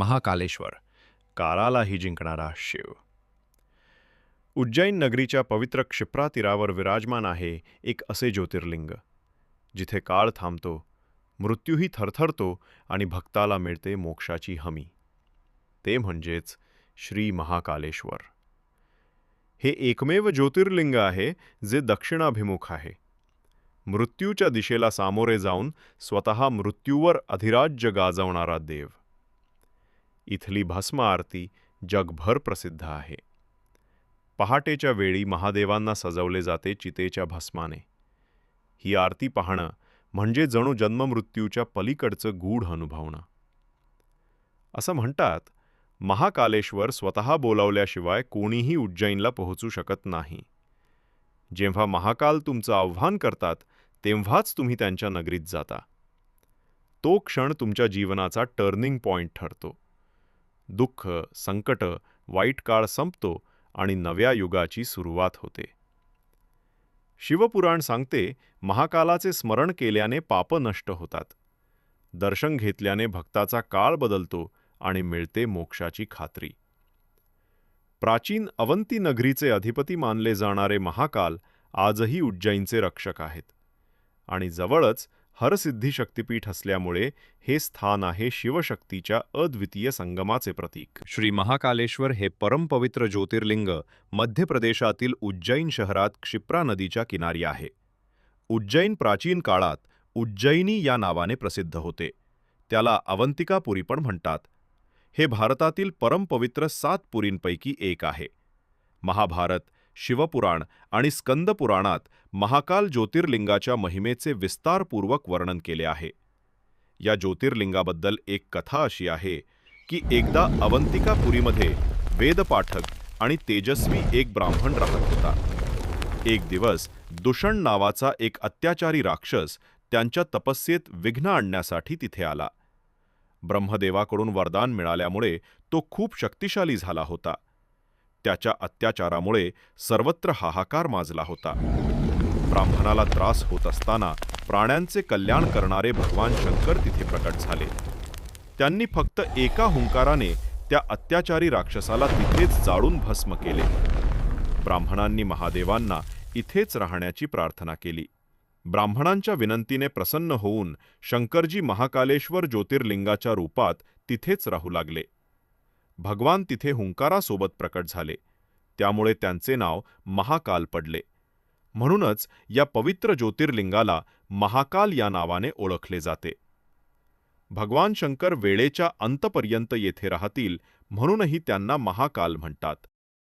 महाकालेश्वर. कारालाही जिंकणारा शिव. उज्जैन नगरीच्या पवित्र क्षिप्रा तीरावर विराजमान आहे एक असे ज्योतिर्लिंग. जिथे काळ थांबतो मृत्यूही थरथरतो आणि भक्ताला मिळते मोक्षाची हमी. ते म्हणजेच श्री महाकालेश्वर. हे एकमेव ज्योतिर्लिंग आहे जे दक्षिणाभिमुख आहे. मृत्यूच्या दिशेला सामोरे जाऊन स्वतः मृत्यूवर अधिराज्य गाजवणारा देव. इथली भस्म आरती जगभर प्रसिद्ध आहे. पहाटेच्या वेळी महादेवांना सजवले जाते चितेच्या भस्माने. ही आरती पाहणं म्हणजे जणू जन्ममृत्यूच्या पलीकडचं गूढ अनुभवणं. असं म्हणतात महाकालेश्वर स्वतः बोलावल्याशिवाय कोणीही उज्जैनला पोहोचू शकत नाही. जेव्हा महाकाल तुमचं आव्हान करतात तेव्हाच तुम्ही त्यांच्या नगरीत जाता. तो क्षण तुमच्या जीवनाचा टर्निंग पॉइंट ठरतो. दुःख संकट वाईट काळ संपतो आणि नव्या युगाची सुरुवात होते. शिवपुराण सांगते महाकालाचे स्मरण केल्याने पाप नष्ट होतात. दर्शन घेतल्याने भक्ताचा काळ बदलतो आणि मिळते मोक्षाची खात्री. प्राचीन अवंती नगरीचे अधिपती मानले जाणारे महाकाल आजही उज्जैनचे रक्षक आहेत. आणि जवळच हरसिद्धी शक्तीपीठ असल्यामुळे हे स्थान आहे शिवशक्तीच्या अद्वितीय संगमाचे प्रतीक. श्री महाकालेश्वर हे परमपवित्र ज्योतिर्लिंग मध्य प्रदेशातील उज्जैन शहरात क्षिप्रा नदीच्या किनारी आहे. उज्जैन प्राचीन काळात उज्जैनी या नावाने प्रसिद्ध होते. त्याला अवंतिकापुरी पण म्हणतात. हे भारतातील परमपवित्र सात पुरींपैकी एक आहे. महाभारत शिवपुराण आणि स्कंदपुराणात महाकाल ज्योतिर्लिंगाच्या महिमेचे विस्तारपूर्वक वर्णन केले आहे. या ज्योतिर्लिंगाबद्दल एक कथा अशी आहे की एकदा अवंतिकापुरीमध्ये वेदपाठक आणि तेजस्वी एक ब्राह्मण राहत होता. एक दिवस दुषण नावाचा एक अत्याचारी राक्षस त्यांच्या तपस्येत विघ्न आणण्यासाठी तिथे आला. ब्रह्मदेवाकडून वरदान मिळाल्यामुळे तो खूप शक्तिशाली झाला होता. त्याच्या अत्याचारामुळे सर्वत्र हाहाकार माजला होता. ब्राह्मणाला त्रास होत असताना प्राण्यांचे कल्याण करणारे भगवान शंकर तिथे प्रकट झाले. त्यांनी फक्त एका हुंकाराने त्या अत्याचारी राक्षसाला तिथेच जाळून भस्म केले. ब्राह्मणांनी महादेवांना इथेच राहण्याची प्रार्थना केली. ब्राह्मणांच्या विनंतीने प्रसन्न होऊन शंकरजी महाकालेश्वर ज्योतिर्लिंगाच्या रूपात तिथेच राहू लागले. भगवान तिथे हुंकारासोबत प्रकट झाले. त्यामुळे त्यांचे नाव महाकाल पडले. म्हणूनच या पवित्र ज्योतिर्लिंगाला महाकाल या नावाने ओळखले जाते. भगवान शंकर वेळेच्या अंतपर्यंत येथे राहतील म्हणूनही त्यांना महाकाल म्हणतात.